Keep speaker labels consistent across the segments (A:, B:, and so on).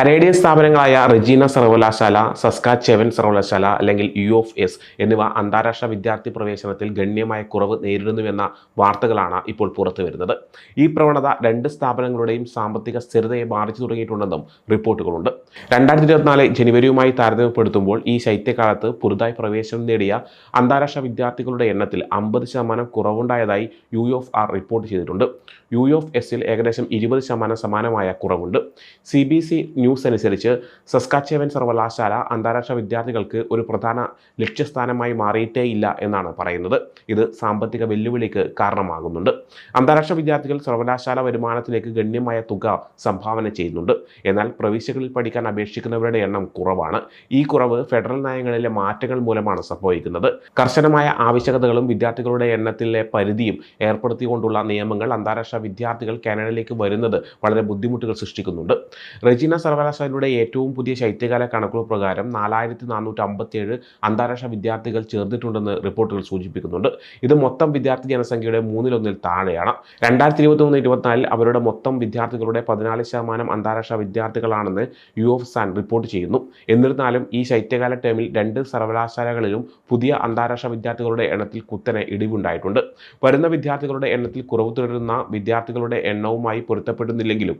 A: Canadian സ്ഥാപനങ്ങളായ Regina സർവകലാശാല Saskatchewan സർവകലാശാല അല്ലെങ്കിൽ യു ഓഫ് എസ് എന്നിവ അന്താരാഷ്ട്ര വിദ്യാർത്ഥി പ്രവേശനത്തിൽ ഗണ്യമായ കുറവ് നേരിടുന്നുവെന്ന വാർത്തകളാണ് ഇപ്പോൾ പുറത്തു വരുന്നത്. ഈ പ്രവണത രണ്ട് സ്ഥാപനങ്ങളുടെയും സാമ്പത്തിക സ്ഥിരതയെ ബാധിച്ചു തുടങ്ങിയിട്ടുണ്ടെന്നും റിപ്പോർട്ടുകളുണ്ട്. രണ്ടായിരത്തി ഇരുപത്തിനാല് ജനുവരിയുമായി താരതമ്യപ്പെടുത്തുമ്പോൾ ഈ ശൈത്യകാലത്ത് പുതുതായി പ്രവേശനം നേടിയ അന്താരാഷ്ട്ര വിദ്യാർത്ഥികളുടെ എണ്ണത്തിൽ അമ്പത് ശതമാനം കുറവുണ്ടായതായി യു ഓഫ് ആർ റിപ്പോർട്ട് ചെയ്തിട്ടുണ്ട്. യു ഓഫ് എസിൽ ഏകദേശം ഇരുപത് ശതമാനം സമാനമായ കുറവുണ്ട്. സി ബി സി ന്യൂസ് അനുസരിച്ച് സസ്കാച്ചേവൻ സർവകലാശാല അന്താരാഷ്ട്ര വിദ്യാർത്ഥികൾക്ക് ഒരു പ്രധാന ലക്ഷ്യസ്ഥാനമായി മാറിയിട്ടേ ഇല്ല എന്നാണ് പറയുന്നത്. ഇത് സാമ്പത്തിക വെല്ലുവിളിക്ക് കാരണമാകുന്നുണ്ട്. അന്താരാഷ്ട്ര വിദ്യാർത്ഥികൾ സർവകലാശാല വരുമാനത്തിലേക്ക് ഗണ്യമായ തുക സംഭാവന ചെയ്യുന്നുണ്ട്. എന്നാൽ പ്രവിശ്യകളിൽ പഠിക്കാൻ അപേക്ഷിക്കുന്നവരുടെ എണ്ണം കുറവാണ്. ഈ കുറവ് ഫെഡറൽ നയങ്ങളിലെ മാറ്റങ്ങൾ മൂലമാണ് സംഭവിക്കുന്നത്. കർശനമായ ആവശ്യകതകളും വിദ്യാർത്ഥികളുടെ എണ്ണത്തിലെ പരിധിയും ഏർപ്പെടുത്തിക്കൊണ്ടുള്ള നിയമങ്ങൾ അന്താരാഷ്ട്ര വിദ്യാർത്ഥികൾ കാനഡയിലേക്ക് വരുന്നത് വളരെ ബുദ്ധിമുട്ടുകൾ സൃഷ്ടിക്കുന്നുണ്ട്. റെജിന സർവകലാശാലയുടെ ഏറ്റവും പുതിയ ശൈത്യകാല കണക്കുകൾ പ്രകാരം നാലായിരത്തി നാനൂറ്റി അമ്പത്തിയേഴ് അന്താരാഷ്ട്ര വിദ്യാർത്ഥികൾ ചേർന്നിട്ടുണ്ടെന്ന് റിപ്പോർട്ടുകൾ സൂചിപ്പിക്കുന്നുണ്ട്. ഇത് മൊത്തം വിദ്യാർത്ഥി ജനസംഖ്യയുടെ മൂന്നിലൊന്നിൽ താഴെയാണ്. രണ്ടായിരത്തി ഇരുപത്തി മൂന്ന് ഇരുപത്തിനാലിൽ അവരുടെ മൊത്തം വിദ്യാർത്ഥികളുടെ പതിനാല് ശതമാനം അന്താരാഷ്ട്ര വിദ്യാർത്ഥികളാണെന്ന് യു എഫ് സാൻ റിപ്പോർട്ട് ചെയ്യുന്നു. എന്നിരുന്നാലും ഈ ശൈത്യകാല ടേമിൽ രണ്ട് സർവകലാശാലകളിലും പുതിയ അന്താരാഷ്ട്ര വിദ്യാർത്ഥികളുടെ എണ്ണത്തിൽ കുത്തനെ ഇടിവുണ്ടായിട്ടുണ്ട്. വരുന്ന വിദ്യാർത്ഥികളുടെ എണ്ണത്തിൽ കുറവ് തുടരുന്ന വിദ്യാർത്ഥികളുടെ എണ്ണവുമായി പൊരുത്തപ്പെടുന്നില്ലെങ്കിലും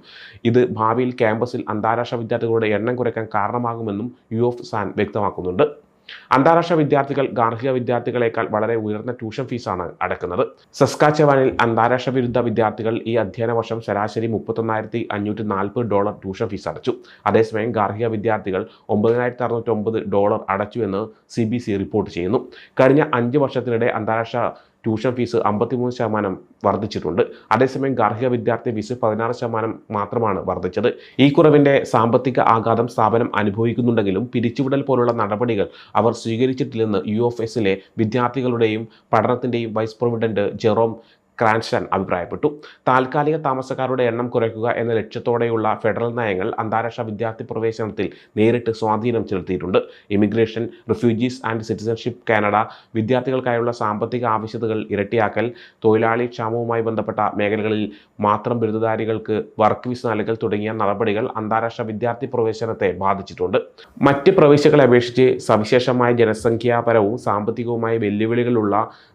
A: ഇത് ഭാവിയിൽ ക്യാമ്പസിൽ അന്താരാഷ്ട്ര വിദ്യാർത്ഥികളുടെ എണ്ണം കുറയ്ക്കാൻ കാരണമാകുമെന്നും യു ഓഫ് സാൻ വ്യക്തമാക്കുന്നുണ്ട്. അന്താരാഷ്ട്ര വിദ്യാർത്ഥികൾ ഗാർഹിക വിദ്യാർത്ഥികളെക്കാൾ വളരെ ഉയർന്ന ട്യൂഷൻ ഫീസാണ് അടക്കുന്നത്. സസ്കാച്ചവാനിൽ അന്താരാഷ്ട്ര വിരുദ്ധ വിദ്യാർത്ഥികൾ ഈ അധ്യയന വർഷം ശരാശരി മുപ്പത്തൊന്നായിരത്തി അഞ്ഞൂറ്റി നാൽപ്പത് ഡോളർ ട്യൂഷൻ ഫീസ് അടച്ചു. അതേസമയം ഗാർഹിക വിദ്യാർത്ഥികൾ ഒമ്പതിനായിരത്തി അറുന്നൂറ്റി ഒമ്പത് ഡോളർ അടച്ചു എന്ന് സി ബി സി റിപ്പോർട്ട് ചെയ്യുന്നു. കഴിഞ്ഞ അഞ്ച് വർഷത്തിനിടെ അന്താരാഷ്ട്ര ട്യൂഷൻ ഫീസ് അമ്പത്തിമൂന്ന് ശതമാനം വർദ്ധിച്ചിട്ടുണ്ട്. അതേസമയം ഗാർഹിക വിദ്യാർത്ഥി ഫീസ് പതിനാറ് ശതമാനം മാത്രമാണ് വർദ്ധിച്ചത്. ഈ കുറവിന്റെ സാമ്പത്തിക ആഘാതം സ്ഥാപനം അനുഭവിക്കുന്നുണ്ടെങ്കിലും പിരിച്ചുവിടൽ പോലുള്ള നടപടികൾ അവർ സ്വീകരിച്ചിട്ടില്ലെന്ന് യു എഫ് എസിലെ വിദ്യാർത്ഥികളുടെയും പഠനത്തിന്റെയും വൈസ് പ്രസിഡന്റ് ജെറോം ക്രാൻസ്റ്റൺ അഭിപ്രായപ്പെട്ടു. താൽക്കാലിക താമസക്കാരുടെ എണ്ണം കുറയ്ക്കുക എന്ന ലക്ഷ്യത്തോടെയുള്ള ഫെഡറൽ നയങ്ങൾ അന്താരാഷ്ട്ര വിദ്യാർത്ഥി പ്രവേശനത്തിൽ നേരിട്ട് സ്വാധീനം ചെലുത്തിയിട്ടുണ്ട്. Immigration refugees and citizenship Canada വിദ്യാർത്ഥികൾക്കായുള്ള സാമ്പത്തിക ആവശ്യതകൾ ഇരട്ടിയാക്കൽ തൊഴിലാളി ക്ഷാമവുമായി ബന്ധപ്പെട്ട മേഖലകളിൽ മാത്രം ബിരുദധാരികൾക്ക് വർക്ക് വിസ നൽകൽ തുടങ്ങിയ നടപടികൾ അന്താരാഷ്ട്ര വിദ്യാർത്ഥി പ്രവേശനത്തെ ബാധിച്ചിട്ടുണ്ട്. മറ്റ് പ്രവേശികളെ അപേക്ഷിച്ച് സവിശേഷമായ ജനസംഖ്യാപരവും സാമ്പത്തികവുമായ വെല്ലുവിളികളുള്ള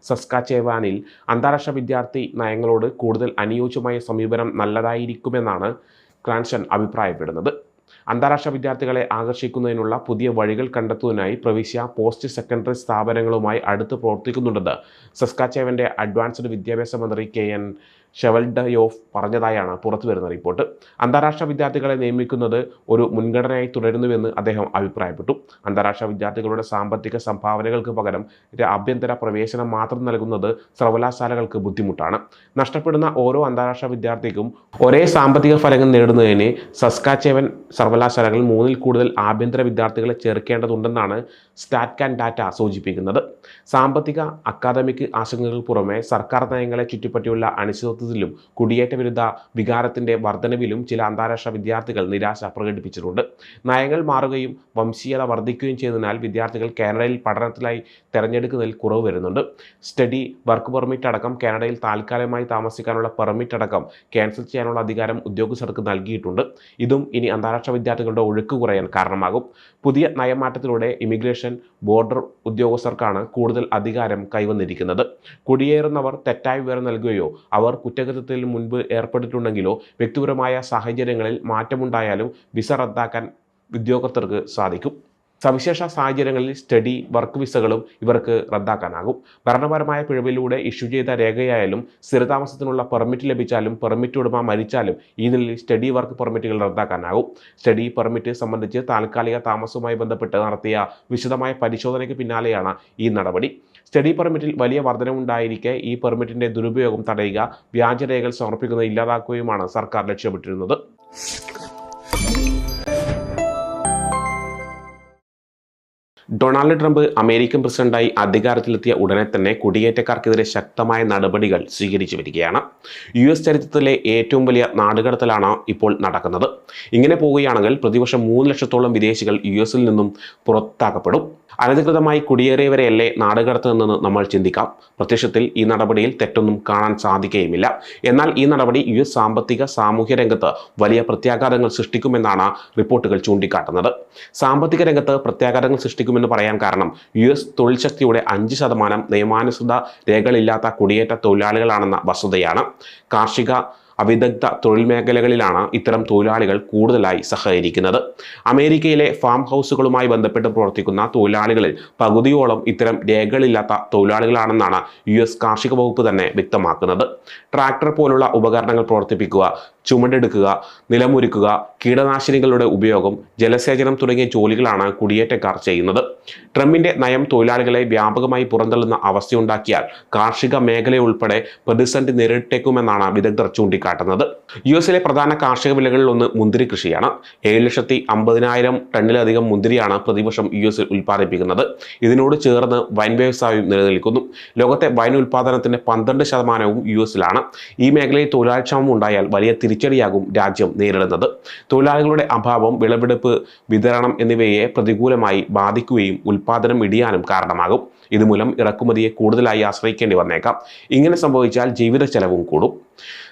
A: സസ്കാച്ചേവാനിൽ അന്താരാഷ്ട്ര വിദ്യാർത്ഥി നയങ്ങളോട് കൂടുതൽ അനുയോജ്യമായ സമീപനം നല്ലതായിരിക്കുമെന്നാണ് ക്രാൻഷൻ അഭിപ്രായപ്പെടുന്നത്. അന്താരാഷ്ട്ര വിദ്യാർത്ഥികളെ ആകർഷിക്കുന്നതിനുള്ള പുതിയ വഴികൾ കണ്ടെത്തുന്നതിനായി പ്രവിശ്യ പോസ്റ്റ് സെക്കൻഡറി സ്ഥാപനങ്ങളുമായി അടുത്ത് പ്രവർത്തിക്കുന്നുണ്ടെന്ന് സസ്കാച്ചേവന്റെ അഡ്വാൻസ്ഡ് വിദ്യാഭ്യാസ മന്ത്രി കെ എൻ ഷെവൽഡയോഫ് പറഞ്ഞതായാണ് പുറത്തു വരുന്ന റിപ്പോർട്ട്. അന്താരാഷ്ട്ര വിദ്യാർത്ഥികളെ നിയമിക്കുന്നത് ഒരു മുൻഗണനയായി തുടരുന്നുവെന്ന് അദ്ദേഹം അഭിപ്രായപ്പെട്ടു. അന്താരാഷ്ട്ര വിദ്യാർത്ഥികളുടെ സാമ്പത്തിക സംഭാവനകൾക്ക് പകരം ആഭ്യന്തര പ്രവേശനം മാത്രം നൽകുന്നത് സർവകലാശാലകൾക്ക് ബുദ്ധിമുട്ടാണ്. നഷ്ടപ്പെടുന്ന ഓരോ അന്താരാഷ്ട്ര വിദ്യാർത്ഥിക്കും ഒരേ സാമ്പത്തിക ഫലങ്ങൾ നേടുന്നതിന് സസ്കാച്ചേവൻ സർവകലാശാലകൾ മൂന്നിൽ കൂടുതൽ ആഭ്യന്തര വിദ്യാർത്ഥികളെ ചേർക്കേണ്ടതുണ്ടെന്നാണ് സ്റ്റാറ്റ് സ്റ്റാറ്റ്കാൻ ഡാറ്റ സൂചിപ്പിക്കുന്നത്. സാമ്പത്തിക അക്കാദമിക് ആശങ്കകൾ പുറമെ സർക്കാർ നയങ്ങളെ ചുറ്റിപ്പറ്റിയുള്ള അനിശ്ചിതത്വത്തിലും കുടിയേറ്റ വിരുദ്ധ വികാരത്തിന്റെ വർധനവിലും ചില അന്താരാഷ്ട്ര വിദ്യാർത്ഥികൾ നിരാശ പ്രകടിപ്പിച്ചിട്ടുണ്ട്. നയങ്ങൾ മാറുകയും വംശീയത വർദ്ധിക്കുകയും ചെയ്തതിനാൽ വിദ്യാർത്ഥികൾ കാനഡയിൽ പഠനത്തിലായി തിരഞ്ഞെടുക്കുന്നതിൽ കുറവ് വരുന്നുണ്ട്. സ്റ്റഡി വർക്ക് പെർമിറ്റ് അടക്കം കാനഡയിൽ താൽക്കാലികമായി താമസിക്കാനുള്ള പെർമിറ്റ് അടക്കം ക്യാൻസൽ ചെയ്യാനുള്ള അധികാരം ഉദ്യോഗസ്ഥർക്ക് നൽകിയിട്ടുണ്ട്. ഇതും ഇനി അന്താരാഷ്ട്ര വിദ്യാർത്ഥികളുടെ ഒഴുക്ക് കുറയാൻ കാരണമാകും. പുതിയ നയമാറ്റത്തിലൂടെ ഇമിഗ്രേഷൻ ബോർഡർ ഉദ്യോഗസ്ഥർക്കാണ് കൂടുതൽ അധികാരം കൈവന്നിരിക്കുന്നത്. കുടിയേറുന്നവർ തെറ്റായ വിവരം നൽകുകയോ അവർ കുറ്റകൃത്യത്തിൽ മുൻപ് ഏർപ്പെട്ടിട്ടുണ്ടെങ്കിലോ വ്യക്തിപരമായ സാഹചര്യങ്ങളിൽ മാറ്റമുണ്ടായാലും വിസ റദ്ദാക്കാൻ ഉദ്യോഗസ്ഥർക്ക് സാധിക്കും. സവിശേഷ സാഹചര്യങ്ങളിൽ സ്റ്റഡി വർക്ക് വിസകളും ഇവർക്ക് റദ്ദാക്കാനാകും. ഭരണപരമായ പിഴവിലൂടെ ഇഷ്യൂ ചെയ്ത രേഖയായാലും സ്ഥിരതാമസത്തിനുള്ള പെർമിറ്റ് ലഭിച്ചാലും പെർമിറ്റ് ഉടമ മരിച്ചാലും നിലയിൽ സ്റ്റഡി വർക്ക് പെർമിറ്റുകൾ റദ്ദാക്കാനാകും. സ്റ്റഡി പെർമിറ്റ് സംബന്ധിച്ച് താൽക്കാലിക താമസവുമായി ബന്ധപ്പെട്ട് നടത്തിയ വിശദമായ പരിശോധനയ്ക്ക് പിന്നാലെയാണ് ഈ നടപടി. സ്റ്റഡി പെർമിറ്റിൽ വലിയ വർധനവുണ്ടായിരിക്കെ ഈ പെർമിറ്റിന്റെ ദുരുപയോഗം തടയുക വ്യാജരേഖകൾ സമർപ്പിക്കുന്നത് ഇല്ലാതാക്കുകയുമാണ് സർക്കാർ ലക്ഷ്യമിട്ടിരുന്നത്. ഡൊണാൾഡ് ട്രംപ് അമേരിക്കൻ പ്രസിഡന്റായി അധികാരത്തിലെത്തിയ ഉടനെ തന്നെ കുടിയേറ്റക്കാർക്കെതിരെ ശക്തമായ നടപടികൾ സ്വീകരിച്ചു വരികയാണ്. യു എസ് ചരിത്രത്തിലെ ഏറ്റവും വലിയ നാടുകടത്തലാണ് ഇപ്പോൾ നടക്കുന്നത്. ഇങ്ങനെ പോവുകയാണെങ്കിൽ പ്രതിവർഷം മൂന്ന് ലക്ഷത്തോളം വിദേശികൾ യു എസിൽ നിന്നും പുറത്താക്കപ്പെടും. അനധികൃതമായി കുടിയേറിയവരെയല്ലേ നിന്ന് നമ്മൾ ചിന്തിക്കാം. പ്രത്യക്ഷത്തിൽ ഈ നടപടിയിൽ തെറ്റൊന്നും കാണാൻ സാധിക്കുകയുമില്ല. എന്നാൽ ഈ നടപടി യു എസ് സാമ്പത്തിക സാമൂഹ്യ രംഗത്ത് വലിയ പ്രത്യാഘാതങ്ങൾ സൃഷ്ടിക്കുമെന്നാണ് റിപ്പോർട്ടുകൾ ചൂണ്ടിക്കാട്ടുന്നത്. സാമ്പത്തിക രംഗത്ത് പ്രത്യാഘാതങ്ങൾ സൃഷ്ടിക്കുമെന്ന് പറയാൻ കാരണം യു എസ് തൊഴിൽ ശക്തിയുടെ അഞ്ച് ശതമാനം നിയമാനുസൃത രേഖകളില്ലാത്ത കുടിയേറ്റ തൊഴിലാളികളാണെന്ന വസ്തുതയാണ്. കാർഷിക അവിദഗ്ധ തൊഴിൽ മേഖലകളിലാണ് ഇത്തരം തൊഴിലാളികൾ കൂടുതലായി സഹകരിക്കുന്നത്. അമേരിക്കയിലെ ഫാം ഹൗസുകളുമായി ബന്ധപ്പെട്ട് പ്രവർത്തിക്കുന്ന തൊഴിലാളികളിൽ പകുതിയോളം ഇത്തരം രേഖകളില്ലാത്ത തൊഴിലാളികളാണെന്നാണ് യു എസ് കാർഷിക വകുപ്പ് തന്നെ വ്യക്തമാക്കുന്നത്. ട്രാക്ടർ പോലുള്ള ഉപകരണങ്ങൾ പ്രവർത്തിപ്പിക്കുക ചുമടെടുക്കുക നിലമൊരുക്കുക കീടനാശിനികളുടെ ഉപയോഗം ജലസേചനം തുടങ്ങിയ ജോലികളാണ് കുടിയേറ്റക്കാർ ചെയ്യുന്നത്. ട്രംപിന്റെ നയം തൊഴിലാളികളെ വ്യാപകമായി പുറന്തള്ളുന്ന അവസ്ഥയുണ്ടാക്കിയാൽ കാർഷിക മേഖലയുൾപ്പെടെ പ്രതിസന്ധി നേരിട്ടേക്കുമെന്നാണ് വിദഗ്ധർ ചൂണ്ടിക്കാട്ടുന്നത്. യു എസിലെ പ്രധാന കാർഷിക വിലകളിൽ ഒന്ന് മുന്തിരി കൃഷിയാണ്. ഏഴ് ലക്ഷത്തി അമ്പതിനായിരം ടണ്ണിലധികം മുന്തിരിയാണ് പ്രതിവർഷം യു എസിൽ ഉൽപ്പാദിപ്പിക്കുന്നത്. ഇതിനോട് ചേർന്ന് വൈൻ വ്യവസായവും നിലനിൽക്കുന്നു. ലോകത്തെ വൈൻ ഉൽപ്പാദനത്തിന്റെ പന്ത്രണ്ട് ശതമാനവും യു എസിലാണ്. ഈ മേഖലയിൽ തൊഴിലാളിക്ഷമം ഉണ്ടായാൽ വലിയ തിരിച്ചടിയാകും രാജ്യം നേരിടുന്നത്. തൊഴിലാളികളുടെ അഭാവം വിളവെടുപ്പ് വിതരണം എന്നിവയെ പ്രതികൂലമായി ബാധിക്കുകയും ഉൽപാദനം ഇടിയാനും കാരണമാകും. ഇതുമൂലം ഇറക്കുമതിയെ കൂടുതലായി ആശ്രയിക്കേണ്ടി വന്നേക്കാം. ഇങ്ങനെ സംഭവിച്ചാൽ ജീവിത ചെലവും കൂടും.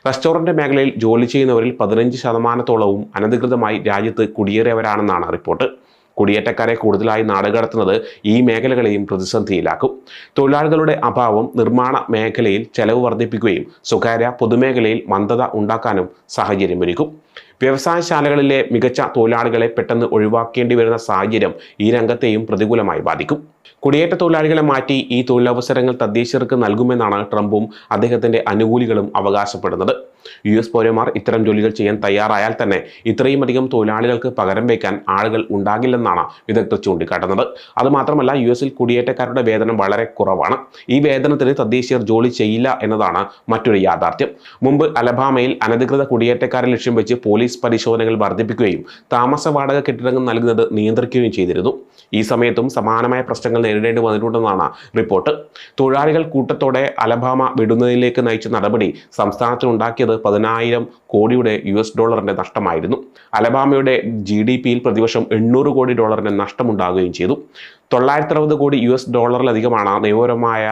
A: റെസ്റ്റോറന്റ് മേഖലയിൽ ജോലി ചെയ്യുന്നവരിൽ പതിനഞ്ച് ശതമാനത്തോളവും അനധികൃതമായി രാജ്യത്ത് കുടിയേറിയവരാണെന്നാണ് റിപ്പോർട്ട്. കുടിയേറ്റക്കാരെ കൂടുതലായി നാടുകടത്തുന്നത് ഈ മേഖലകളെയും പ്രതിസന്ധിയിലാക്കും. തൊഴിലാളികളുടെ അഭാവം നിർമ്മാണ മേഖലയിൽ ചെലവ് വർദ്ധിപ്പിക്കുകയും സ്വകാര്യ പൊതുമേഖലയിൽ മന്ദത ഉണ്ടാക്കാനും സാഹചര്യമൊരുക്കും. വ്യവസായശാലകളിലെ മികച്ച തൊഴിലാളികളെ പെട്ടെന്ന് ഒഴിവാക്കേണ്ടി വരുന്ന സാഹചര്യം ഈ രംഗത്തെയും പ്രതികൂലമായി ബാധിക്കും. കുടിയേറ്റ തൊഴിലാളികളെ മാറ്റി ഈ തൊഴിലവസരങ്ങൾ തദ്ദേശീയർക്ക് നൽകുമെന്നാണ് ട്രംപും അദ്ദേഹത്തിന്റെ അനുകൂലികളും അവകാശപ്പെടുന്നത്. യു എസ് പൗരന്മാർ ഇത്തരം ജോലികൾ ചെയ്യാൻ തയ്യാറായാൽ തന്നെ ഇത്രയും അധികം തൊഴിലാളികൾക്ക് പകരം വയ്ക്കാൻ ആളുകൾ ഉണ്ടാകില്ലെന്നാണ് വിദഗ്ധർ ചൂണ്ടിക്കാട്ടുന്നത്. അതുമാത്രമല്ല യു എസിൽ കുടിയേറ്റക്കാരുടെ വേതനം വളരെ കുറവാണ്. ഈ വേതനത്തിന് തദ്ദേശീയർ ജോലി ചെയ്യില്ല എന്നതാണ് മറ്റൊരു യാഥാർത്ഥ്യം. മുമ്പ് അലബാമയിൽ അനധികൃത കുടിയേറ്റക്കാരെ ലക്ഷ്യം വെച്ച് പോലീസ് പരിശോധനകൾ വർദ്ധിപ്പിക്കുകയും താമസ വാടക കെട്ടിടങ്ങൾ നൽകുന്നത് നിയന്ത്രിക്കുകയും ചെയ്തിരുന്നു. ഈ സമയത്തും സമാനമായ പ്രശ്നങ്ങൾ നേരിടേണ്ടി വന്നിട്ടുണ്ടെന്നാണ് റിപ്പോർട്ട്. തൊഴിലാളികൾ കൂട്ടത്തോടെ അലബാമ വിടുന്നതിലേക്ക് നയിച്ച നടപടി സംസ്ഥാനത്തിനുണ്ടാക്കിയത് പതിനായിരം കോടിയുടെ യു എസ് ഡോളറിന്റെ നഷ്ടമായിരുന്നു. അലബാമയുടെ ജി ഡി പിയിൽ പ്രതിവർഷം എണ്ണൂറ് കോടി ഡോളറിന്റെ നഷ്ടമുണ്ടാകുകയും ചെയ്തു. തൊള്ളായിരത്തി അറുപത് കോടി യു എസ് ഡോളറിലധികമാണ് നിയമപരമായ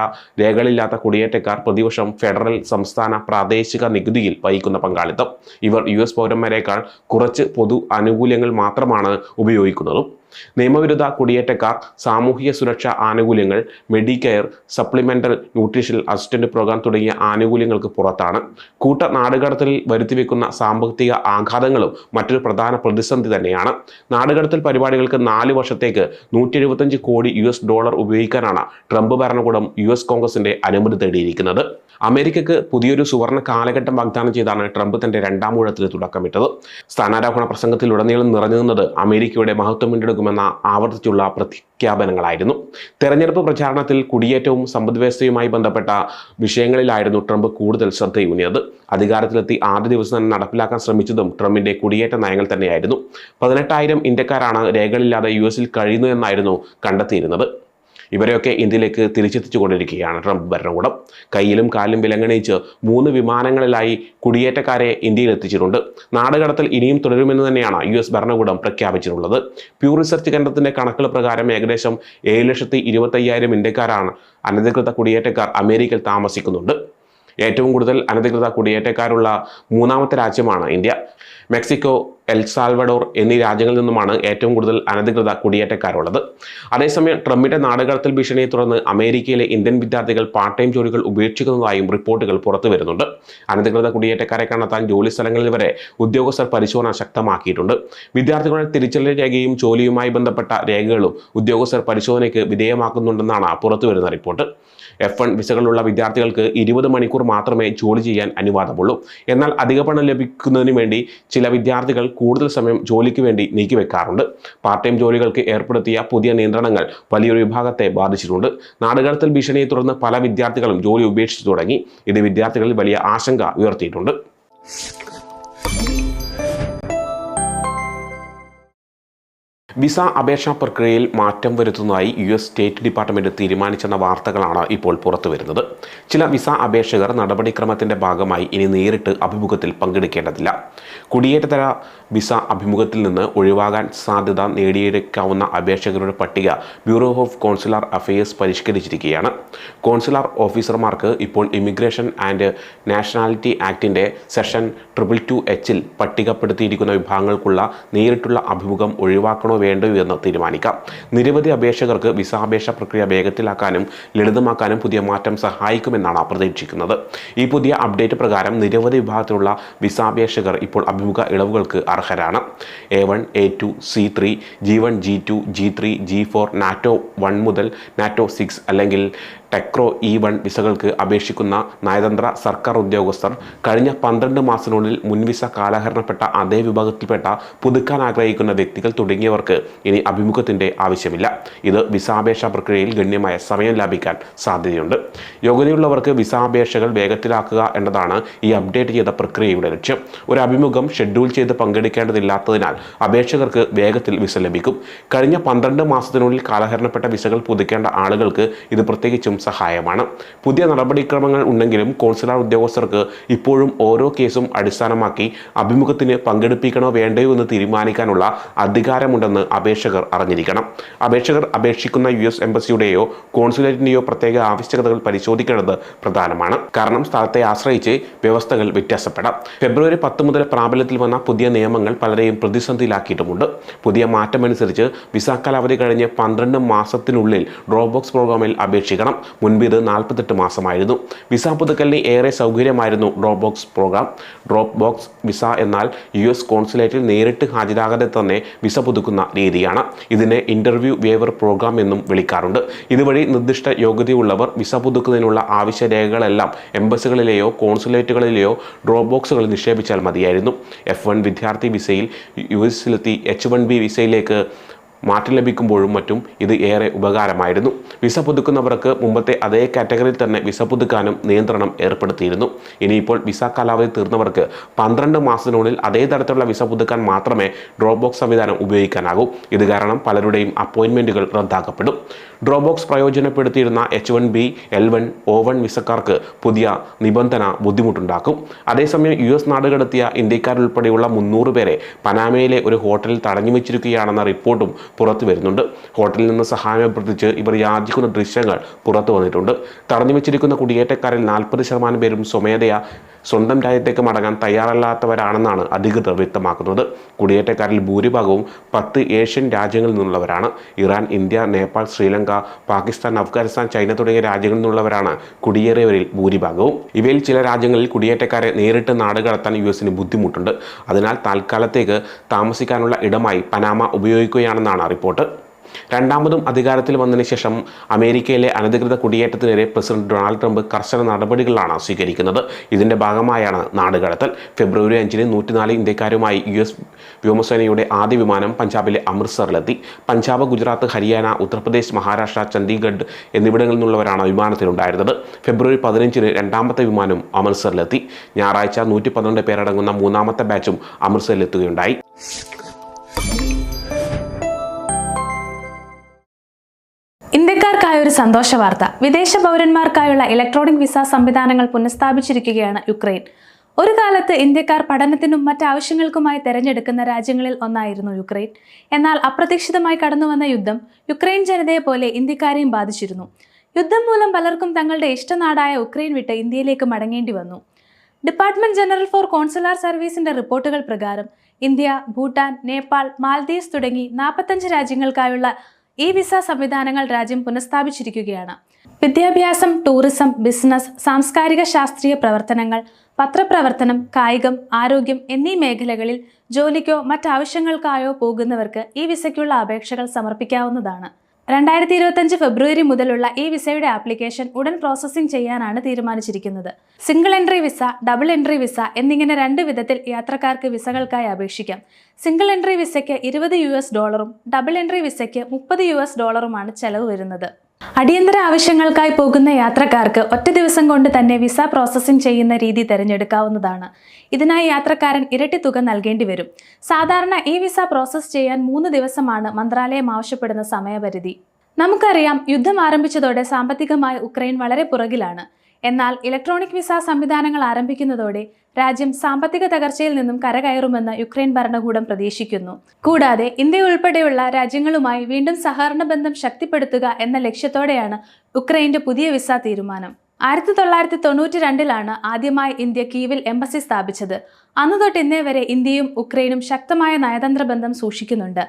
A: രേഖകളില്ലാത്ത കുടിയേറ്റക്കാർ പ്രതിവർഷം ഫെഡറൽ സംസ്ഥാന പ്രാദേശിക നികുതിയിൽ വഹിക്കുന്ന പങ്കാളിത്തം. ഇവർ യു എസ് പൗരന്മാരെക്കാൾ കുറച്ച് പൊതു ആനുകൂല്യങ്ങൾ മാത്രമാണ് ഉപയോഗിക്കുന്നതും. നിയമവിരുദ്ധ കുടിയേറ്റക്കാർ സാമൂഹിക സുരക്ഷാ ആനുകൂല്യങ്ങൾ Medicare supplemental nutritional assistant program തുടങ്ങിയ ആനുകൂല്യങ്ങൾക്ക് പുറത്താണ്. കൂട്ട നാടുകടത്തലിൽ വരുത്തിവെക്കുന്ന സാമ്പത്തിക ആഘാതങ്ങളും മറ്റൊരു പ്രധാന പ്രതിസന്ധി തന്നെയാണ്. നാടുകടത്തൽ പരിപാടികൾക്ക് നാല് വർഷത്തേക്ക് നൂറ്റി എഴുപത്തഞ്ച് കോടി യു എസ് ഡോളർ ഉപയോഗിക്കാനാണ് ട്രംപ് ഭരണകൂടം യു എസ് കോൺഗ്രസിന്റെ അനുമതി തേടിയിരിക്കുന്നത്. അമേരിക്കയ്ക്ക് പുതിയൊരു സുവർണ കാലഘട്ടം വാഗ്ദാനം ചെയ്താണ് ട്രംപ് തന്റെ രണ്ടാം ഊഴത്തിന് തുടക്കമിട്ടത്. സ്ഥാനാരോഹണ പ്രസംഗത്തിലുടനീളം നിറഞ്ഞു നിന്നത് അമേരിക്കയുടെ മഹത്വം വീണ്ടെടുക്കുമെന്ന ആവർത്തിച്ചുള്ള പ്രഖ്യാപനങ്ങളായിരുന്നു. തെരഞ്ഞെടുപ്പ് പ്രചാരണത്തിൽ കുടിയേറ്റവും സമ്പദ്വ്യവസ്ഥയുമായി ബന്ധപ്പെട്ട വിഷയങ്ങളിലായിരുന്നു ട്രംപ് കൂടുതൽ ശ്രദ്ധയൂന്നിയത്. അധികാരത്തിലെത്തി ആദ്യ ദിവസം തന്നെ നടപ്പിലാക്കാൻ ശ്രമിച്ചതും ട്രംപിന്റെ കുടിയേറ്റ നയങ്ങൾ തന്നെയായിരുന്നു. പതിനെട്ടായിരം ഇന്ത്യക്കാരാണ് രേഖകളില്ലാതെ യു എസിൽ കഴിയുന്നതെന്നായിരുന്നു കണ്ടെത്തിയിരുന്നത്. ഇവരെയൊക്കെ ഇന്ത്യയിലേക്ക് തിരിച്ചെത്തിച്ചുകൊണ്ടിരിക്കുകയാണ് ട്രംപ് ഭരണകൂടം കയ്യിലും കാലിലും വിലങ്ങണിയിച്ച് മൂന്ന് വിമാനങ്ങളിലായി കുടിയേറ്റക്കാരെ ഇന്ത്യയിൽ എത്തിച്ചിട്ടുണ്ട്. നാടുകടത്തൽ ഇനിയും തുടരുമെന്ന് തന്നെയാണ് യു എസ് ഭരണകൂടം പ്രഖ്യാപിച്ചിട്ടുള്ളത്. പ്യൂ റിസർച്ച് കേന്ദ്രത്തിന്റെ കണക്കുകൾ പ്രകാരം ഏകദേശം ഏഴ് ലക്ഷത്തി ഇരുപത്തയ്യായിരം ഇന്ത്യക്കാരാണ് അനധികൃത കുടിയേറ്റക്കാർ അമേരിക്കയിൽ താമസിക്കുന്നുണ്ട്. ഏറ്റവും കൂടുതൽ അനധികൃത കുടിയേറ്റക്കാരുള്ള മൂന്നാമത്തെ രാജ്യമാണ് ഇന്ത്യ. മെക്സിക്കോ എൽ സാൽവഡോർ എന്നീ രാജ്യങ്ങളിൽ നിന്നുമാണ് ഏറ്റവും കൂടുതൽ അനധികൃത കുടിയേറ്റക്കാരുള്ളത്. അതേസമയം ട്രംപിന്റെ നാടുകടത്തൽ ഭീഷണിയെ തുടർന്ന് അമേരിക്കയിലെ ഇന്ത്യൻ വിദ്യാർത്ഥികൾ പാർട്ട് ടൈം ജോലികൾ ഉപേക്ഷിക്കുന്നതായും റിപ്പോർട്ടുകൾ പുറത്തു വരുന്നുണ്ട്. അനധികൃത കുടിയേറ്റക്കാരെ കണ്ടെത്താൻ ജോലി സ്ഥലങ്ങളിൽ വരെ ഉദ്യോഗസ്ഥർ പരിശോധന ശക്തമാക്കിയിട്ടുണ്ട്. വിദ്യാർത്ഥികളുടെ തിരിച്ചറിയൽ രേഖയും ജോലിയുമായി ബന്ധപ്പെട്ട രേഖകളും ഉദ്യോഗസ്ഥർ പരിശോധനയ്ക്ക് വിധേയമാക്കുന്നുണ്ടെന്നാണ് പുറത്തുവരുന്ന റിപ്പോർട്ട്. എഫ് വൺ വിസകളുള്ള വിദ്യാർത്ഥികൾക്ക് ഇരുപത് മണിക്കൂർ മാത്രമേ ജോലി ചെയ്യാൻ അനുവാദമുള്ളൂ. എന്നാൽ അധിക പണം ലഭിക്കുന്നതിന് വേണ്ടി ചില വിദ്യാർത്ഥികൾ കൂടുതൽ സമയം ജോലിക്ക് വേണ്ടി നീക്കിവെക്കാറുണ്ട് പാർട്ട് ടൈം ജോലികൾക്ക് ഏർപ്പെടുത്തിയ പുതിയ നിയന്ത്രണങ്ങൾ വലിയൊരു വിഭാഗത്തെ ബാധിച്ചിട്ടുണ്ട്. നാടുകടത്തൽ ഭീഷണിയെ തുടർന്ന് പല വിദ്യാർത്ഥികളും ജോലി ഉപേക്ഷിച്ചു തുടങ്ങി. ഇത് വിദ്യാർത്ഥികളിൽ വലിയ ആശങ്ക ഉയർത്തിയിട്ടുണ്ട്. വിസ അപേക്ഷാ പ്രക്രിയയിൽ മാറ്റം വരുത്തുന്നതായി യു എസ് സ്റ്റേറ്റ് ഡിപ്പാർട്ട്മെന്റ് തീരുമാനിച്ചെന്ന വാർത്തകളാണ് ഇപ്പോൾ പുറത്തുവരുന്നത്. ചില വിസ അപേക്ഷകർ നടപടിക്രമത്തിന്റെ ഭാഗമായി ഇനി നേരിട്ട് അഭിമുഖത്തിൽ പങ്കെടുക്കേണ്ടതില്ല. കുടിയേറ്റതര വിസ അഭിമുഖത്തിൽ നിന്ന് ഒഴിവാകാൻ സാധ്യത നേടിയെടുക്കാവുന്ന അപേക്ഷകരുടെ പട്ടിക ബ്യൂറോ ഓഫ് കോൺസുലാർ അഫയേഴ്സ് പരിഷ്കരിച്ചിരിക്കുകയാണ്. കോൺസുലാർ ഓഫീസർമാർക്ക് ഇപ്പോൾ ഇമിഗ്രേഷൻ ആൻഡ് നാഷണാലിറ്റി ആക്ടിന്റെ സെഷൻ ട്രിപ്പിൾ ടു എച്ചിൽ പട്ടികപ്പെടുത്തിയിരിക്കുന്ന വിഭാഗങ്ങൾക്കുള്ള നേരിട്ടുള്ള അഭിമുഖം ഒഴിവാക്കണോ വേണ്ടയോ എന്ന് തീരുമാനിക്കാം. നിരവധി അപേക്ഷകർക്ക് വിസ അപേക്ഷ പ്രക്രിയ വേഗത്തിലാക്കാനും ലളിതമാക്കാനും പുതിയ മാറ്റം സഹായിക്കുമെന്നാണ് പ്രതീക്ഷിക്കുന്നത്. ഈ പുതിയ അപ്ഡേറ്റ് പ്രകാരം നിരവധി വിഭാഗത്തിലുള്ള വിസാപേക്ഷകർ ഇപ്പോൾ അഭിമുഖ ഇളവുകൾക്ക് അർഹരാണ്. A one A two C three G one G two G three G four NATO one മുതൽ നാറ്റോ സിക്സ് അല്ലെങ്കിൽ ടെക്രോ ഇ വൺ വിസകൾക്ക് അപേക്ഷിക്കുന്ന നയതന്ത്ര സർക്കാർ ഉദ്യോഗസ്ഥർ കഴിഞ്ഞ പന്ത്രണ്ട് മാസത്തിനുള്ളിൽ മുൻവിസ കാലഹരണപ്പെട്ട അതേ വിഭാഗത്തിൽപ്പെട്ട പുതുക്കാൻ ആഗ്രഹിക്കുന്ന വ്യക്തികൾ തുടങ്ങിയവർക്ക് ഇനി അഭിമുഖത്തിന്റെ ആവശ്യമില്ല. ഇത് വിസാപേക്ഷ പ്രക്രിയയിൽ ഗണ്യമായ സമയം ലാഭിക്കാൻ സാധ്യതയുണ്ട്. യോഗ്യതയുള്ളവർക്ക് വിസാപേക്ഷകൾ വേഗത്തിലാക്കുക എന്നതാണ് ഈ അപ്ഡേറ്റ് ചെയ്ത പ്രക്രിയയുടെ ലക്ഷ്യം. ഒരു അഭിമുഖം ഷെഡ്യൂൾ ചെയ്ത് പങ്കെടുക്കേണ്ടതില്ലാത്തതിനാൽ അപേക്ഷകർക്ക് വേഗത്തിൽ വിസ ലഭിക്കും. കഴിഞ്ഞ പന്ത്രണ്ട് മാസത്തിനുള്ളിൽ കാലഹരണപ്പെട്ട വിസകൾ പുതുക്കേണ്ട ആളുകൾക്ക് ഇത് പ്രത്യേകിച്ചും സഹായമാണ്. പുതിയ നടപടിക്രമങ്ങൾ ഉണ്ടെങ്കിലും കോൺസുലാർ ഉദ്യോഗസ്ഥർക്ക് ഇപ്പോഴും ഓരോ കേസും അടിസ്ഥാനമാക്കി അഭിമുഖത്തിന് പങ്കെടുപ്പിക്കണോ വേണ്ടയോ എന്ന് തീരുമാനിക്കാനുള്ള അധികാരമുണ്ടെന്ന് അപേക്ഷകർ അറിഞ്ഞിരിക്കണം. അപേക്ഷകർ അപേക്ഷിക്കുന്ന യു എസ് എംബസിയുടെയോ കോൺസുലേറ്റിന്റെയോ പ്രത്യേക ആവശ്യകതകൾ പരിശോധിക്കേണ്ടത് പ്രധാനമാണ്. കാരണം സ്ഥലത്തെ ആശ്രയിച്ച് വ്യവസ്ഥകൾ വ്യത്യാസപ്പെടാം. ഫെബ്രുവരി പത്ത് മുതൽ പ്രാബല്യത്തിൽ വന്ന പുതിയ നിയമങ്ങൾ പലരെയും പ്രതിസന്ധിയിലാക്കിയിട്ടുമുണ്ട്. പുതിയ മാറ്റമനുസരിച്ച് വിസ കാലാവധി കഴിഞ്ഞ് പന്ത്രണ്ട് മാസത്തിനുള്ളിൽ ഡ്രോബോക്സ് ബോക്സ് പ്രോഗ്രാമിൽ അപേക്ഷിക്കണം. മുൻപ് ഇത് നാൽപ്പത്തെട്ട് മാസമായിരുന്നു. വിസ പുതുക്കലിന് ഏറെ സൗകര്യമായിരുന്നു drop box program. Drop box visa എന്നാൽ യു എസ് കോൺസുലേറ്റിൽ നേരിട്ട് ഹാജരാകാതെ തന്നെ വിസ പുതുക്കുന്ന രീതിയാണ്. ഇതിനെ ഇന്റർവ്യൂ വേവർ പ്രോഗ്രാം എന്നും വിളിക്കാറുണ്ട്. ഇതുവഴി നിർദ്ദിഷ്ട യോഗ്യതയുള്ളവർ വിസ പുതുക്കുന്നതിനുള്ള ആവശ്യ രേഖകളെല്ലാം എംബസികളിലെയോ കോൺസുലേറ്റുകളിലെയോ ഡ്രോപ്പ് ബോക്സുകളിൽ നിക്ഷേപിച്ചാൽ മതിയായിരുന്നു. എഫ് വൺ വിദ്യാർത്ഥി വിസയിൽ യു എസിലെത്തി എച്ച് വൺ ബി വിസയിലേക്ക് മാറ്റം ലഭിക്കുമ്പോഴും മറ്റും ഇത് ഏറെ ഉപകാരമായിരുന്നു. വിസ പുതുക്കുന്നവർക്ക് മുമ്പത്തെ അതേ കാറ്റഗറിയിൽ തന്നെ വിസ പുതുക്കാനും നിയന്ത്രണം ഏർപ്പെടുത്തിയിരുന്നു. ഇനിയിപ്പോൾ വിസ കാലാവധി തീർന്നവർക്ക് പന്ത്രണ്ട് മാസത്തിനുള്ളിൽ അതേ തരത്തിലുള്ള വിസ പുതുക്കാൻ മാത്രമേ ഡ്രോപ്പ് ബോക്സ് സംവിധാനം ഉപയോഗിക്കാനാകൂ. ഇത് കാരണം പലരുടെയും അപ്പോയിൻമെന്റുകൾ റദ്ദാക്കപ്പെടും. Drop box പ്രയോജനപ്പെടുത്തിയിരുന്ന H one B L one O one വിസക്കാർക്ക് പുതിയ നിബന്ധന ബുദ്ധിമുട്ടുണ്ടാക്കും. അതേസമയം യു എസ് നാടുകടത്തിയ ഇന്ത്യക്കാരുൾപ്പെടെയുള്ള മുന്നൂറ് പേരെ പനാമയിലെ ഒരു ഹോട്ടലിൽ തടഞ്ഞു വെച്ചിരിക്കുകയാണെന്ന റിപ്പോർട്ടും പുറത്തു വരുന്നുണ്ട്. ഹോട്ടലിൽ നിന്ന് സഹായം അഭ്യർത്ഥിച്ച് ഇവർ യാചിക്കുന്ന ദൃശ്യങ്ങൾ പുറത്തു വന്നിട്ടുണ്ട്. തടഞ്ഞു വെച്ചിരിക്കുന്ന കുടിയേറ്റക്കാരിൽ നാൽപ്പത് ശതമാനം പേരും സ്വമേധയാ സ്വന്തം രാജ്യത്തേക്ക് മടങ്ങാൻ തയ്യാറല്ലാത്തവരാണെന്നാണ് അധികൃതർ വ്യക്തമാക്കുന്നത്. കുടിയേറ്റക്കാരിൽ ഭൂരിഭാഗവും പത്ത് ഏഷ്യൻ രാജ്യങ്ങളിൽ നിന്നുള്ളവരാണ്. Iran India Nepal Sri Lanka Pakistan Afghanistan China തുടങ്ങിയ രാജ്യങ്ങളിൽ നിന്നുള്ളവരാണ് കുടിയേറിയവരിൽ ഭൂരിഭാഗവും. ഇവയിൽ ചില രാജ്യങ്ങളിൽ കുടിയേറ്റക്കാരെ നേരിട്ട് നാട് കടത്താൻ യു എസിന് ബുദ്ധിമുട്ടുണ്ട്. അതിനാൽ താൽക്കാലത്തേക്ക് താമസിക്കാനുള്ള ഇടമായി പനാമ ഉപയോഗിക്കുകയാണെന്നാണ് റിപ്പോർട്ട്. രണ്ടാമതും അധികാരത്തിൽ വന്നതിന് ശേഷം അമേരിക്കയിലെ അനധികൃത കുടിയേറ്റത്തിനെതിരെ പ്രസിഡന്റ് ഡൊണാൾഡ് ട്രംപ് കർശന നടപടികളാണ് സ്വീകരിക്കുന്നത്. ഇതിന്റെ ഭാഗമായാണ് നാടുകടത്തൽ. ഫെബ്രുവരി അഞ്ചിന് നൂറ്റിനാല് ഇന്ത്യക്കാരുമായി യു എസ് വ്യോമസേനയുടെ ആദ്യ വിമാനം പഞ്ചാബിലെ അമൃത്സറിലെത്തി. പഞ്ചാബ് ഗുജറാത്ത് ഹരിയാന ഉത്തർപ്രദേശ് മഹാരാഷ്ട്ര ചണ്ഡീഗഡ് എന്നിവിടങ്ങളിൽ നിന്നുള്ളവരാണ് വിമാനത്തിലുണ്ടായിരുന്നത്. ഫെബ്രുവരി പതിനഞ്ചിന് രണ്ടാമത്തെ വിമാനം അമൃത്സറിലെത്തി. ഞായറാഴ്ച നൂറ്റി പന്ത്രണ്ട് പേരടങ്ങുന്ന മൂന്നാമത്തെ ബാച്ചും അമൃത്സറിലെത്തുകയുണ്ടായി.
B: ഒരു സന്തോഷ വാർത്ത വിദേശ പൗരന്മാർക്കായുള്ള ഇലക്ട്രോണിക് വിസ സംവിധാനങ്ങൾ പുനഃസ്ഥാപിച്ചിരിക്കുകയാണ് യുക്രൈൻ. ഒരു കാലത്ത് ഇന്ത്യക്കാർ പഠനത്തിനും മറ്റാവശ്യങ്ങൾക്കുമായി തെരഞ്ഞെടുക്കുന്ന രാജ്യങ്ങളിൽ ഒന്നായിരുന്നു യുക്രൈൻ. എന്നാൽ അപ്രതീക്ഷിതമായി കടന്നുവന്ന യുദ്ധം യുക്രൈൻ ജനതയെ പോലെ ഇന്ത്യക്കാരെയും ബാധിച്ചിരുന്നു. യുദ്ധം മൂലം പലർക്കും തങ്ങളുടെ ഇഷ്ടനാടായ ഉക്രൈൻ വിട്ട് ഇന്ത്യയിലേക്ക് മടങ്ങേണ്ടി വന്നു. ഡിപ്പാർട്ട്മെന്റ് ജനറൽ ഫോർ കോൺസുലാർ സർവീസിന്റെ റിപ്പോർട്ടുകൾ പ്രകാരം ഇന്ത്യ ഭൂട്ടാൻ നേപ്പാൾ മാൽദീവ്സ് തുടങ്ങി നാൽപ്പത്തഞ്ച് രാജ്യങ്ങൾക്കായുള്ള ഈ വിസ സംവിധാനങ്ങൾ രാജ്യം പുനഃസ്ഥാപിച്ചിരിക്കുകയാണ്. വിദ്യാഭ്യാസം ടൂറിസം ബിസിനസ് സാംസ്കാരിക ശാസ്ത്രീയ പ്രവർത്തനങ്ങൾ പത്രപ്രവർത്തനം കായികം ആരോഗ്യം എന്നീ മേഖലകളിൽ ജോലിക്കോ മറ്റാവശ്യങ്ങൾക്കായോ പോകുന്നവർക്ക് ഈ വിസയ്ക്കുള്ള അപേക്ഷകൾ സമർപ്പിക്കാവുന്നതാണ്. രണ്ടായിരത്തി ഇരുപത്തഞ്ച് ഫെബ്രുവരി മുതലുള്ള ഈ വിസയുടെ ആപ്ലിക്കേഷൻ ഉടൻ പ്രോസസ്സിംഗ് ചെയ്യാനാണ് തീരുമാനിച്ചിരിക്കുന്നത്. Single entry visa double entry visa എന്നിങ്ങനെ രണ്ട് വിധത്തിൽ യാത്രക്കാർക്ക് വിസകൾക്കായി അപേക്ഷിക്കാം. സിംഗിൾ എൻട്രി വിസയ്ക്ക് ഇരുപത് യു ഡോളറും ഡബിൾ എൻട്രി വിസയ്ക്ക് മുപ്പത് യു ഡോളറുമാണ് ചെലവ് വരുന്നത്. അടിയന്തര ആവശ്യങ്ങൾക്കായി പോകുന്ന യാത്രക്കാർക്ക് ഒറ്റ ദിവസം കൊണ്ട് തന്നെ വിസ പ്രോസസ്സിംഗ് ചെയ്യുന്ന രീതി തിരഞ്ഞെടുക്കാവുന്നതാണ്. ഇതിനായി യാത്രക്കാരൻ ഇരട്ടി തുക നൽകേണ്ടി വരും. സാധാരണ ഈ വിസ പ്രോസസ്സ് ചെയ്യാൻ മൂന്ന് ദിവസമാണ് മന്ത്രാലയം ആവശ്യപ്പെടുന്ന സമയപരിധി. നമുക്കറിയാം യുദ്ധം ആരംഭിച്ചതോടെ സാമ്പത്തികമായി ഉക്രൈൻ വളരെ പുറകിലാണ്. എന്നാൽ ഇലക്ട്രോണിക് വിസ സംവിധാനങ്ങൾ ആരംഭിക്കുന്നതോടെ രാജ്യം സാമ്പത്തിക തകർച്ചയിൽ നിന്നും കരകയറുമെന്ന് യുക്രൈൻ ഭരണകൂടം പ്രതീക്ഷിക്കുന്നു. കൂടാതെ ഇന്ത്യ ഉൾപ്പെടെയുള്ള രാജ്യങ്ങളുമായി വീണ്ടും സഹകരണ ബന്ധം ശക്തിപ്പെടുത്തുക എന്ന ലക്ഷ്യത്തോടെയാണ് ഉക്രൈന്റെ പുതിയ വിസ തീരുമാനം. ആയിരത്തി തൊള്ളായിരത്തി തൊണ്ണൂറ്റി രണ്ടിലാണ് ആദ്യമായി ഇന്ത്യ കീവിൽ എംബസി സ്ഥാപിച്ചത്. അന്നു തൊട്ട് ഇന്നേ വരെ ഇന്ത്യയും ഉക്രൈനും ശക്തമായ നയതന്ത്ര ബന്ധം സൂക്ഷിക്കുന്നുണ്ട്.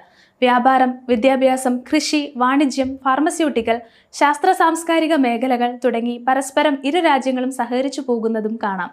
B: വ്യാപാരം വിദ്യാഭ്യാസം കൃഷി വാണിജ്യം ഫാർമസ്യൂട്ടിക്കൽ ശാസ്ത്ര സാംസ്കാരിക മേഖലകൾ തുടങ്ങി പരസ്പരം ഇരു രാജ്യങ്ങളും സഹകരിച്ചു പോകുന്നതും കാണാം.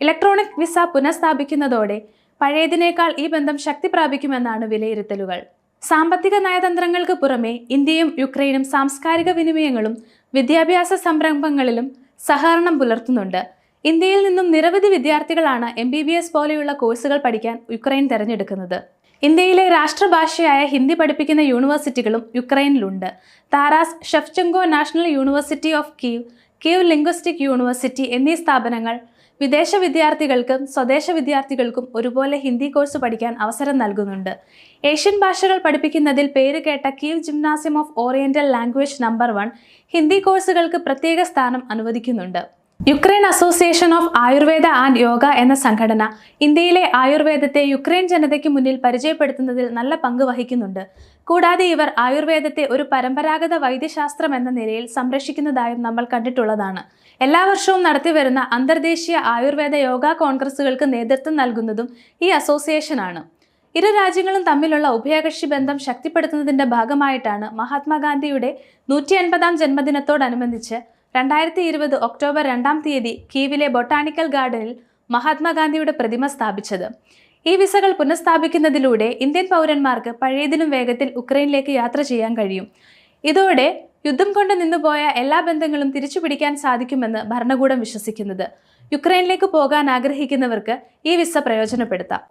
B: ഇലക്ട്രോണിക് വിസ പുനഃസ്ഥാപിക്കുന്നതോടെ പഴയതിനേക്കാൾ ഈ ബന്ധം ശക്തി പ്രാപിക്കുമെന്നാണ് വിലയിരുത്തലുകൾ. സാമ്പത്തിക നയതന്ത്രങ്ങൾക്ക് പുറമെ ഇന്ത്യയും യുക്രൈനും സാംസ്കാരിക വിനിമയങ്ങളും വിദ്യാഭ്യാസ സംരംഭങ്ങളിലും സഹകരണം പുലർത്തുന്നുണ്ട്. ഇന്ത്യയിൽ നിന്നും നിരവധി വിദ്യാർത്ഥികളാണ് എം ബി ബി എസ് പോലെയുള്ള കോഴ്സുകൾ പഠിക്കാൻ യുക്രൈൻ തിരഞ്ഞെടുക്കുന്നത്. ഇന്ത്യയിലെ രാഷ്ട്രഭാഷയായ ഹിന്ദി പഠിപ്പിക്കുന്ന യൂണിവേഴ്സിറ്റികളും യുക്രൈനിലുണ്ട്. Taras Shevchenko national university of Kyiv Kyiv linguistic university എന്നീ സ്ഥാപനങ്ങൾ വിദേശ വിദ്യാർത്ഥികൾക്കും സ്വദേശ വിദ്യാർത്ഥികൾക്കും ഒരുപോലെ ഹിന്ദി കോഴ്സ് പഠിക്കാൻ അവസരം നൽകുന്നുണ്ട്. ഏഷ്യൻ ഭാഷകൾ പഠിപ്പിക്കുന്നതിൽ പേര് കേട്ട Kyiv gymnasium of oriental language number one Hindi കോഴ്സുകൾക്ക് പ്രത്യേക സ്ഥാനം അനുവദിക്കുന്നുണ്ട്. Ukraine association of Ayurveda and yoga എന്ന സംഘടന ഇന്ത്യയിലെ ആയുർവേദത്തെ യുക്രൈൻ ജനതയ്ക്ക് മുന്നിൽ പരിചയപ്പെടുത്തുന്നതിൽ നല്ല പങ്ക് വഹിക്കുന്നുണ്ട്. കൂടാതെ ഇവർ ആയുർവേദത്തെ ഒരു പരമ്പരാഗത വൈദ്യശാസ്ത്രം എന്ന നിലയിൽ സംരക്ഷിക്കുന്നതായും നമ്മൾ കണ്ടിട്ടുള്ളതാണ്. എല്ലാ വർഷവും നടത്തിവരുന്ന അന്തർദേശീയ ആയുർവേദ യോഗ കോൺഗ്രസുകൾക്ക് നേതൃത്വം നൽകുന്നതും ഈ അസോസിയേഷനാണ് ഇരു രാജ്യങ്ങളും തമ്മിലുള്ള ഉഭയകക്ഷി ബന്ധം ശക്തിപ്പെടുത്തുന്നതിന്റെ ഭാഗമായിട്ടാണ് മഹാത്മാഗാന്ധിയുടെ നൂറ്റി അൻപതാം ജന്മദിനത്തോടനുബന്ധിച്ച് രണ്ടായിരത്തി ഇരുപത് ഒക്ടോബർ രണ്ടാം തീയതി കീവിലെ ബൊട്ടാണിക്കൽ ഗാർഡനിൽ മഹാത്മാഗാന്ധിയുടെ പ്രതിമ സ്ഥാപിച്ചത്. ഈ വിസകൾ പുനഃസ്ഥാപിക്കുന്നതിലൂടെ ഇന്ത്യൻ പൗരന്മാർക്ക് പഴയതിലും വേഗത്തിൽ ഉക്രൈനിലേക്ക് യാത്ര ചെയ്യാൻ കഴിയും. ഇതോടെ യുദ്ധം കൊണ്ട് നിന്നുപോയ എല്ലാ ബന്ധങ്ങളും തിരിച്ചു പിടിക്കാൻ സാധിക്കുമെന്ന് ഭരണകൂടം വിശ്വസിക്കുന്നത്. യുക്രൈനിലേക്ക് പോകാൻ ആഗ്രഹിക്കുന്നവർക്ക് ഈ വിസ പ്രയോജനപ്പെടുത്താം.